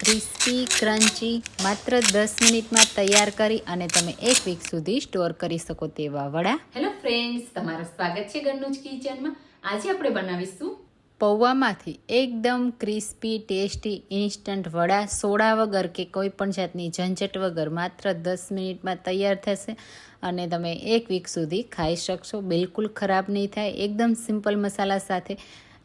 Crispy crunchy માત્ર દસ મિનિટમાં તૈયાર કરી અને તમે એક વીક સુધી સ્ટોર કરી શકો તેવા વડા. હેલો ફ્રેન્ડ્સ તમારું સ્વાગત છે ઘરનું જ કિચનમાં. આજે આપણે બનાવીશું પૌવામાંથી એકદમ crispy tasty instant vada soda વગર કે કોઈ પણ જાતની ઝંઝટ વગર માત્ર દસ મિનિટમાં તૈયાર થશે અને તમે એક વીક સુધી ખાઈ શકશો. બિલકુલ ખરાબ નહીં થાય. એકદમ સિમ્પલ મસાલા સાથે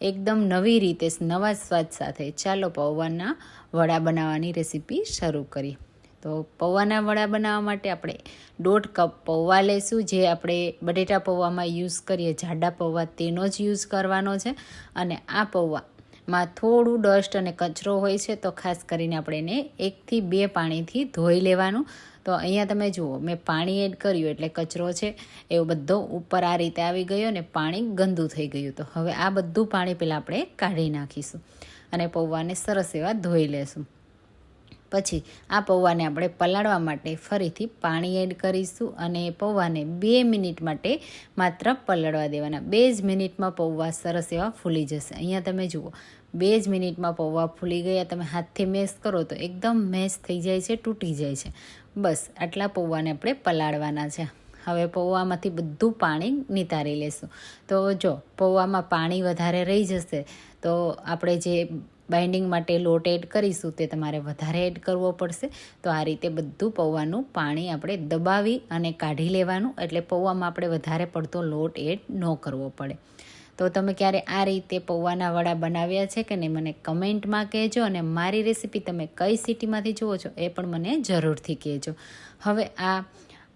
એકદમ નવી રીતે નવા સ્વાદ સાથે. ચાલો પૌવાના વડા બનાવવાની રેસીપી શરૂ કરીએ. તો પૌવાના વડા બનાવવા માટે આપણે દોઢ કપ પૌવા લઈશું જે આપણે બટેટા પૌવામાં યુઝ કરીએ. જાડા પૌવા તેનો જ યુઝ કરવાનો છે. અને આ પૌવામાં થોડું ડસ્ટ અને કચરો હોય છે તો ખાસ કરીને આપણે એને એકથી બે પાણીથી ધોઈ લેવાનું. તો અહીંયા તમે જુઓ, મેં પાણી એડ કર્યું એટલે કચરો છે, એવો બધો ઉપર આ રીતે આવી ગયો અને પાણી ગંદુ થઈ ગયું. તો હવે આ બધું પાણી પહેલાં આપણે કાઢી નાખીશું અને પૌવાને સરસ એવા ધોઈ લેશું. પછી આ પૌવાને આપણે પલાળવા માટે ફરીથી પાણી એડ કરીશું અને પૌવાને બે મિનિટ માટે માત્ર પલાળવા દેવાના. બે જ મિનિટમાં પૌવા સરસ એવા ફૂલી જશે. અહીંયા તમે જુઓ, બે જ મિનિટમાં પૌવા ફૂલી ગયા. તમે હાથથી મેશ કરો તો એકદમ મેશ થઈ જાય છે, તૂટી જાય છે. બસ, આટલા પૌવાને આપણે પલાળવાના છે. હવે પૌવામાંથી બધું પાણી નિતારી લેશું. તો જો, પૌવામાં પાણી વધારે રહી જશે, તો આપણે જે બાઇન્ડિંગ માટે લોટ એડ કરીશું, તે તમારે વધારે એડ કરવો પડશે. તો આ રીતે બધું પૌવાનું પાણી આપણે દબાવી અને કાઢી લેવાનું, એટલે પૌવામાં આપણે વધારે પડતો લોટ એડ ન કરવો પડે. તો તમે ક્યારે આ રીતે પૌવાના વડા બનાવ્યા છે કે નહીં, મને કમેન્ટમાં કહેજો અને મારી રેસીપી તમે કઈ સિટીમાંથી જુઓ છો એ પણ મને જરૂરથી કહેજો. હવે આ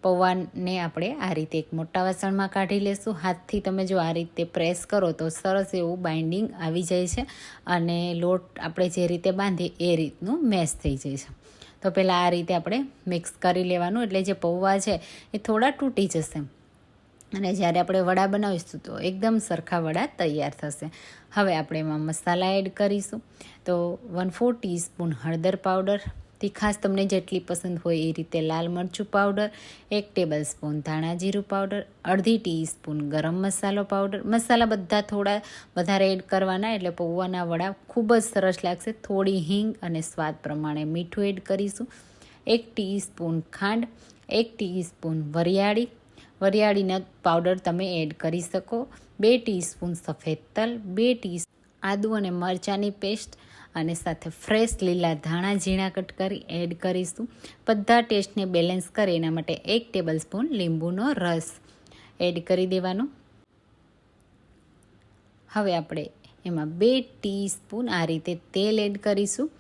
પૌવાને આપણે આ રીતે એક મોટા વાસણમાં કાઢી લેશું. હાથથી તમે જો આ રીતે પ્રેસ કરો તો સરસ એવું બાઇન્ડિંગ આવી જાય છે અને લોટ આપણે જે રીતે બાંધીએ એ રીતનું મેશ થઈ જાય છે. તો પહેલાં આ રીતે આપણે મિક્સ કરી લેવાનું. એટલે જે પૌવા છે એ થોડા તૂટી જશે. અને જ્યારે આપણે વડા બનાવીશું તો એકદમ સરખા વડા તૈયાર થશે. હવે આપણે એમાં મસાલા એડ કરીશું. તો વન ફોર ટીસ્પૂન હળદર પાવડર તીખાશ તમને જેટલી પસંદ હોય એ રીતે લાલ મરચું પાવડર એક ટેબલ સ્પૂન ધાણા જીરું પાવડર અડધી ટીસ્પૂન ગરમ મસાલો પાવડર મસાલા બધા થોડા વધારે એડ કરવાના એટલે પૌવાના વડા ખૂબ જ સરસ લાગશે. થોડી હિંગ અને સ્વાદ પ્રમાણે મીઠું એડ કરીશું. એક ટીસ્પૂન ખાંડ, એક ટીસ્પૂન વરિયાળી. વરિયાળીના પાવડર તમે એડ કરી શકો. બે ટીસ્પૂન સફેદ તલ, બે ટી આદુ અને મરચાંની પેસ્ટ અને સાથે ફ્રેશ લીલા ધાણા ઝીણા કટ કરી એડ કરીશું. બધા ટેસ્ટને બેલેન્સ કરે એના માટે એક ટેબલ સ્પૂન લીંબુનો રસ એડ કરી દેવાનો. હવે આપણે એમાં બે ટીસ્પૂન આ રીતે તેલ એડ કરીશું.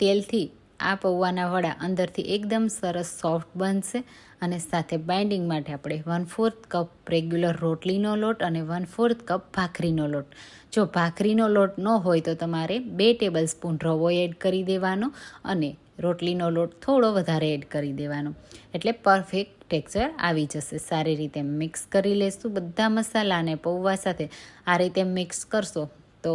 તેલથી આ પૌવાના વડા અંદરથી એકદમ સરસ સોફ્ટ બનશે અને સાથે બાઇન્ડિંગ માટે આપણે વન ફોર્થ કપ રેગ્યુલર રોટલીનો લોટ અને વન ફોર્થ કપ ભાખરીનો લોટ. જો ભાખરીનો લોટ ન હોય તો તમારે બે ટેબલ સ્પૂન રવો એડ કરી દેવાનો અને રોટલીનો લોટ થોડો વધારે એડ કરી દેવાનો. એટલે પરફેક્ટ ટેક્સચર આવી જશે. સારી રીતે મિક્સ કરી લેશું. બધા મસાલાને પૌવા સાથે આ રીતે મિક્સ કરશો તો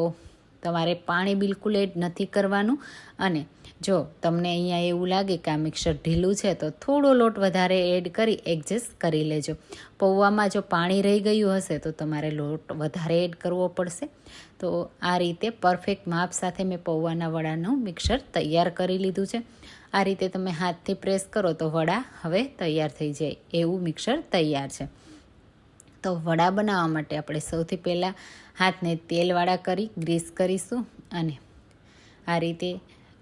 તમારે પાણી બિલકુલ એડ નથી કરવાનું. અને જો તમને અહીંયા એવું લાગે કે આ મિક્સર ઢીલું છે, તો થોડો લોટ વધારે એડ કરી, એડજસ્ટ કરી લેજો. પૌવામાં જો પાણી રહી ગયું હશે, તો તમારે લોટ વધારે એડ કરવો પડશે. તો આ રીતે પરફેક્ટ માપ સાથે મેં પૌવાના વડાનું મિક્સર તૈયાર કરી લીધું છે. આ રીતે તમે હાથથી પ્રેસ કરો, તો વડા હવે તૈયાર થઈ જાય એવું મિક્સર તૈયાર છે. તો વડા બનાવવા માટે આપણે સૌથી પહેલાં હાથને તેલવાળા કરી, ગ્રીસ કરીશું અને આ રીતે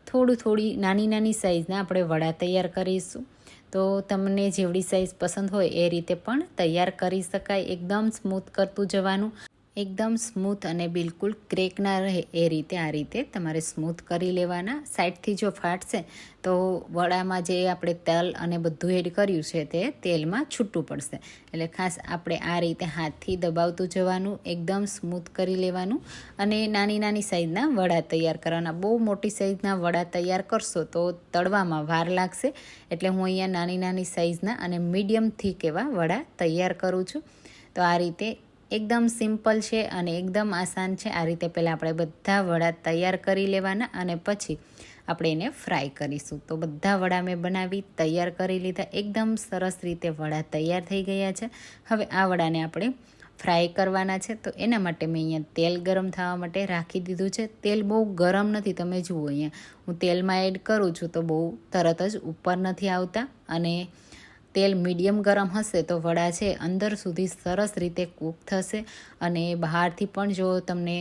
થોડું થોડી નાની નાની સાઇઝના આપણે વડા તૈયાર કરીશું. તો તમને જેવડી સાઇઝ પસંદ હોય એ રીતે પણ તૈયાર કરી શકાય. એકદમ સ્મૂથ કરતું જવાનું. એકદમ સ્મૂથ અને બિલકુલ ક્રેક ના રહે એ રીતે, આ રીતે તમારે સ્મૂથ કરી લેવાના. સાઈડથી જો ફાટશે તો વડામાં જે આપણે તેલ અને બધું એડ કર્યું છે તે તેલમાં છૂટું પડશે. એટલે ખાસ આપણે આ રીતે હાથથી દબાવતું જવાનું, એકદમ સ્મૂથ કરી લેવાનું અને નાની નાની સાઈઝના વડા તૈયાર કરવાના. બહુ મોટી સાઈઝના વડા તૈયાર કરશો તો તળવામાં વાર લાગશે. એટલે હું અહીંયા નાની નાની સાઈઝના અને મીડિયમ થીક એવા વડા તૈયાર કરું છું. તો આ રીતે એકદમ સિમ્પલ છે અને એકદમ આસાન છે. આ રીતે પહેલાં આપણે બધા વડા તૈયાર કરી લેવાના અને પછી આપણે એને ફ્રાય કરીશું. તો બધા વડા મેં બનાવી, તૈયાર કરી લીધા. એકદમ સરસ રીતે વડા તૈયાર થઈ ગયા છે. હવે આ વડાને આપણે ફ્રાય કરવાના છે. તો એના માટે મેં અહીંયા તેલ ગરમ થવા માટે રાખી દીધું છે. તેલ બહુ ગરમ નથી. તમે જુઓ અહીંયા. હું તેલમાં એડ કરું છું તો બહુ તરત જ ઉપર નથી આવતા અને તેલ મીડિયમ ગરમ હશે તો વડા છે અંદર સુધી સરસ રીતે કૂક થશે અને બહારથી પણ જો તમને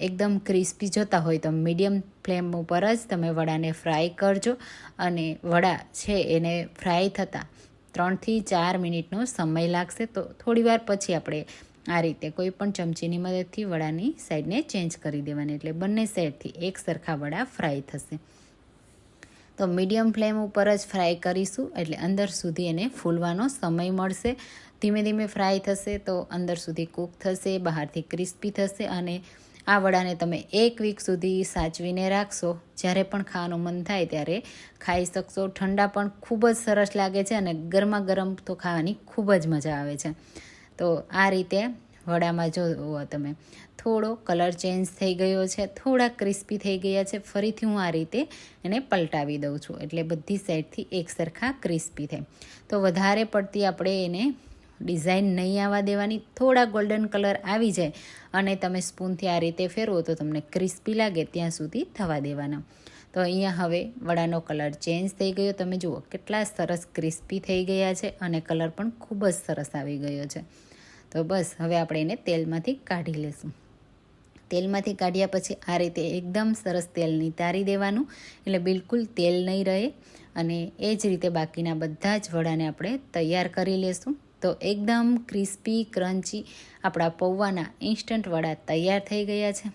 એકદમ ક્રિસ્પી જોતા હોય તો મીડિયમ ફ્લેમ ઉપર જ તમે વડાને ફ્રાય કરજો અને વડા છે એને ફ્રાય થતાં ત્રણથી ચાર મિનિટનો સમય લાગશે તો થોડીવાર પછી આપણે આ રીતે કોઈ પણ ચમચીની મદદથી વડાની સાઈડને ચેન્જ કરી દેવાની. એટલે બંને સાઈડથી એક સરખા વડા ફ્રાય થશે. તો મીડિયમ ફ્લેમ ઉપર જ ફ્રાય કરીશું એટલે અંદર સુધી એને ફૂલવાનો સમય મળશે. ધીમે ધીમે ફ્રાય થશે તો અંદર સુધી કૂક થશે, બહારથી ક્રિસ્પી થશે અને આ વડાને તમે એક વીક સુધી સાચવીને રાખશો. જ્યારે પણ ખાવાનું મન થાય ત્યારે ખાઈ શકશો. ઠંડા પણ ખૂબ જ સરસ લાગે છે અને ગરમા ગરમ તો ખાવાની ખૂબ જ મજા આવે છે. તો આ રીતે વડામાં જોવો તમે. થોડો કલર ચેન્જ થઈ ગયો છે, થોડા ક્રિસ્પી થઈ ગયા છે, ફરીથી હું આ રીતે એને પલટાવી દઉં છું. એટલે બધી સાઈડથી એક સરખા ક્રિસ્પી થાય. તો વધારે પડતી આપણે એને ડિઝાઇન નહીં આવવા દેવાની. થોડા ગોલ્ડન કલર આવી જાય અને તમે સ્પૂનથી આ રીતે ફેરવો તો તમને ક્રિસ્પી લાગે ત્યાં સુધી થવા દેવાના. તો અહીંયા હવે વડાનો કલર ચેન્જ થઈ ગયો. તમે જુઓ કેટલા સરસ ક્રિસ્પી થઈ ગયા છે અને કલર પણ ખૂબ જ સરસ આવી ગયો છે. તો બસ, હવે આપણે એને તેલમાંથી કાઢી લેશું. તેલમાંથી કાઢ્યા પછી આ રીતે એકદમ સરસ તેલ નિતારી દેવાનું, એટલે બિલકુલ તેલ નહીં રહે. અને એ જ રીતે બાકીના બધા જ વડાને આપણે તૈયાર કરી લેશું. તો એકદમ ક્રિસ્પી, ક્રન્ચી આપણા પૌવાના ઇન્સ્ટન્ટ વડા તૈયાર થઈ ગયા છે.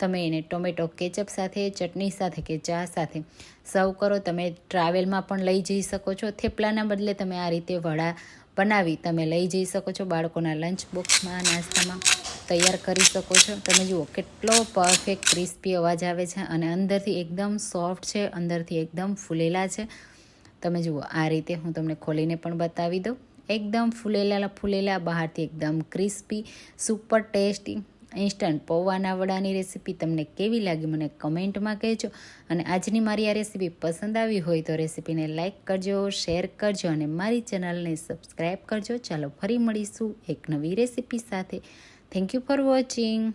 તમે એને ટોમેટો કેચઅપ સાથે, ચટણી સાથે કે ચા સાથે સર્વ કરો. તમે ટ્રાવેલમાં પણ લઈ જઈ શકો છો. થેપલાના બદલે તમે આ રીતે વડા બનાવી તમે લઈ જઈ શકો છો બાળકોના લંચ બોક્સમાં નાસ્તામાં તૈયાર કરી શકો છો. તમે જુઓ કેટલો પરફેક્ટ ક્રિસ્પી અવાજ આવે છે અને અંદરથી એકદમ સોફ્ટ છે, અંદરથી એકદમ ફૂલેલા છે. તમે જુઓ આ રીતે હું તમને ખોલીને પણ બતાવી દઉં. એકદમ ફૂલેલા ફૂલેલા, બહારથી એકદમ ક્રિસ્પી સુપર ટેસ્ટી ઇન્સ્ટન્ટ પૌવાના વડાની રેસીપી તમને કેવી લાગી મને કમેન્ટમાં કહેજો. અને આજની મારી આ રેસીપી પસંદ આવી હોય તો રેસીપીને લાઇક કરજો, શેર કરજો અને મારી ચેનલને સબસ્ક્રાઈબ કરજો. ચાલો ફરી મળીશું એક નવી રેસીપી સાથે. Thank you for watching